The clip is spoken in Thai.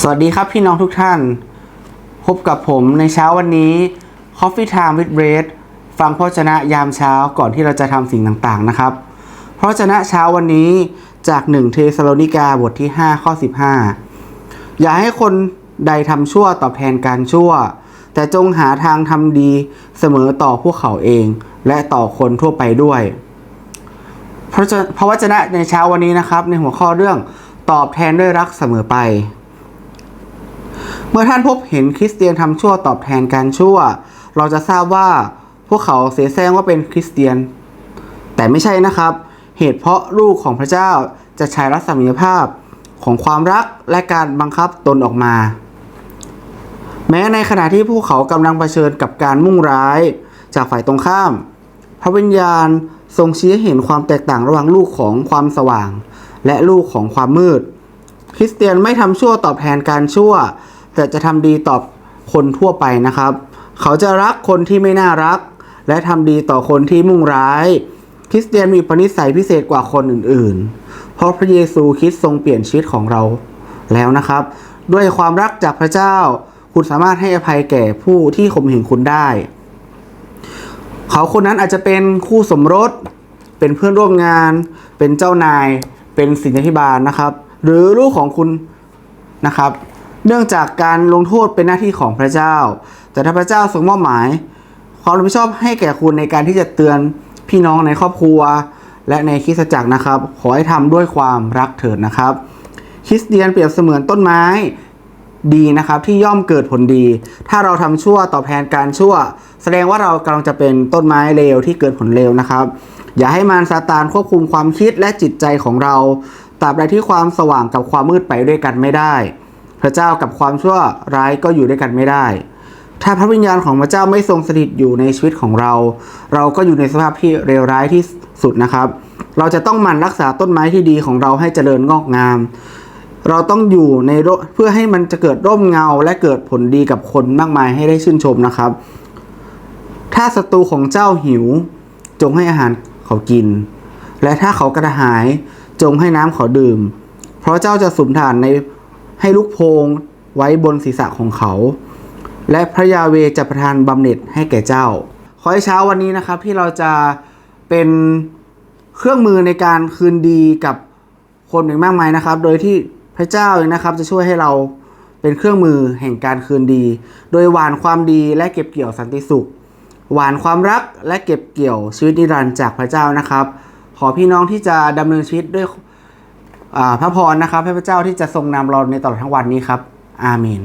สวัสดีครับพี่น้องทุกท่าน พบกับผมในเช้าวันนี้ Coffee Time with Bread ฟังพระวจนะยามเช้าก่อนที่เราจะทำสิ่งต่างๆนะครับพระวจนะเช้าวันนี้จาก1เทสโลนิกาบทที่ 5 ข้อ 15 อย่าให้คนใดทำชั่วตอบแทนการชั่ว แต่จงหาทางทำดีเสมอต่อพวกเขาเอง และต่อคนทั่วไปด้วยพระวจนะในเช้าวันนี้นะครับ ในหัวข้อเรื่องตอบแทนด้วยรักเสมอไป เมื่อท่านพบเห็นคริสเตียนทำชั่วตอบแทนการชั่ว เราจะทราบว่าพวกเขาเสียแซงว่าเป็นคริสเตียน แต่ไม่ใช่นะครับ เหตุเพราะลูกของพระเจ้าจะใช้รัศมีภาพของความรักและการบังคับตนออกมา แม้ในขณะที่พวกเขากำลังเผชิญกับการมุ่งร้าย จากฝ่ายตรงข้าม พระวิญญาณทรงชี้ให้เห็นความแตกต่างระหว่างลูกของความสว่าง และลูกของความมืด คริสเตียนไม่ทำชั่วตอบแทนการชั่ว แต่จะทำดีตอบคนทั่วไปนะครับ เขาจะรักคนที่ไม่น่ารัก และทำดีต่อคนที่มุ่งร้าย คริสเตียนมีปณิสัยพิเศษกว่าคนอื่นๆ เพราะพระเยซูคริสต์ทรงเปลี่ยนชีวิตของเราแล้วนะครับ ด้วยความรักจากพระเจ้า คุณสามารถให้อภัยแก่ผู้ที่ข่มเหงคุณได้ เขาคนนั้นอาจจะเป็นคู่สมรส เป็นเพื่อนร่วมงาน เป็นเจ้านาย เป็นศิลธิบาลนะครับ หรือลูกของคุณนะครับ เนื่องจากการลงโทษเป็นหน้าที่ของพระเจ้า แต่ถ้าพระเจ้าทรงมอบหมาย ความรับผิดชอบให้แก่คุณในการที่จะเตือนพี่น้องในครอบครัว และในคริสตจักรนะครับ ขอให้ทำด้วยความรักเถิดนะครับ คริสเตียนเปรียบเสมือนต้นไม้ดีนะครับที่ย่อมเกิดผลดี ถ้าเราทำชั่วตอบแทนการชั่ว แสดงว่าเรากำลังจะเป็นต้นไม้เลวที่เกิดผลเลวนะครับ อย่าให้มารซาตานควบคุมความคิดและจิตใจของเราตราบใดที่ความสว่างกับความมืดไปด้วยกันไม่ได้ พระเจ้ากับความชั่วร้ายก็อยู่ด้วยกันไม่ได้ ถ้าพระวิญญาณของพระเจ้าไม่ทรงสถิตอยู่ในชีวิตของเรา เราก็อยู่ในสภาพที่เลวร้ายที่สุดนะครับ เราจะต้องหมั่นรักษาต้นไม้ที่ดีของเราให้เจริญงอกงาม เราต้องอยู่ในเพื่อให้มันจะเกิดร่มเงา และเกิดผลดีกับคนมากมายให้ได้ชื่นชมนะครับ ถ้าศัตรูของเจ้าหิว จงให้อาหารเขากิน และถ้าเขากระหายจงให้น้ำเขาดื่ม เพราะเจ้าจะสุมฐานใน ให้ลูกโพงไว้บนศีรษะของเขา และพระยาเวจะประทานบำเหน็จให้แก่เจ้า ขอให้เช้าวันนี้นะครับที่เราจะเป็นเครื่องมือในการคืนดีกับคนอีกมากมายนะครับ โดยที่พระเจ้าเองนะครับจะช่วยให้เราเป็นเครื่องมือแห่งการคืนดี โดยหวานความดีและเก็บเกี่ยวสันติสุข หวานความรักและเก็บเกี่ยวชีวิตนิรันดร์จากพระเจ้านะครับ ขอพี่น้องที่จะดำเนินชีวิตด้วย พระพรนะครับให้พระเจ้าที่จะทรงนำเราในตลอดทั้งวันนี้ครับ อาเมน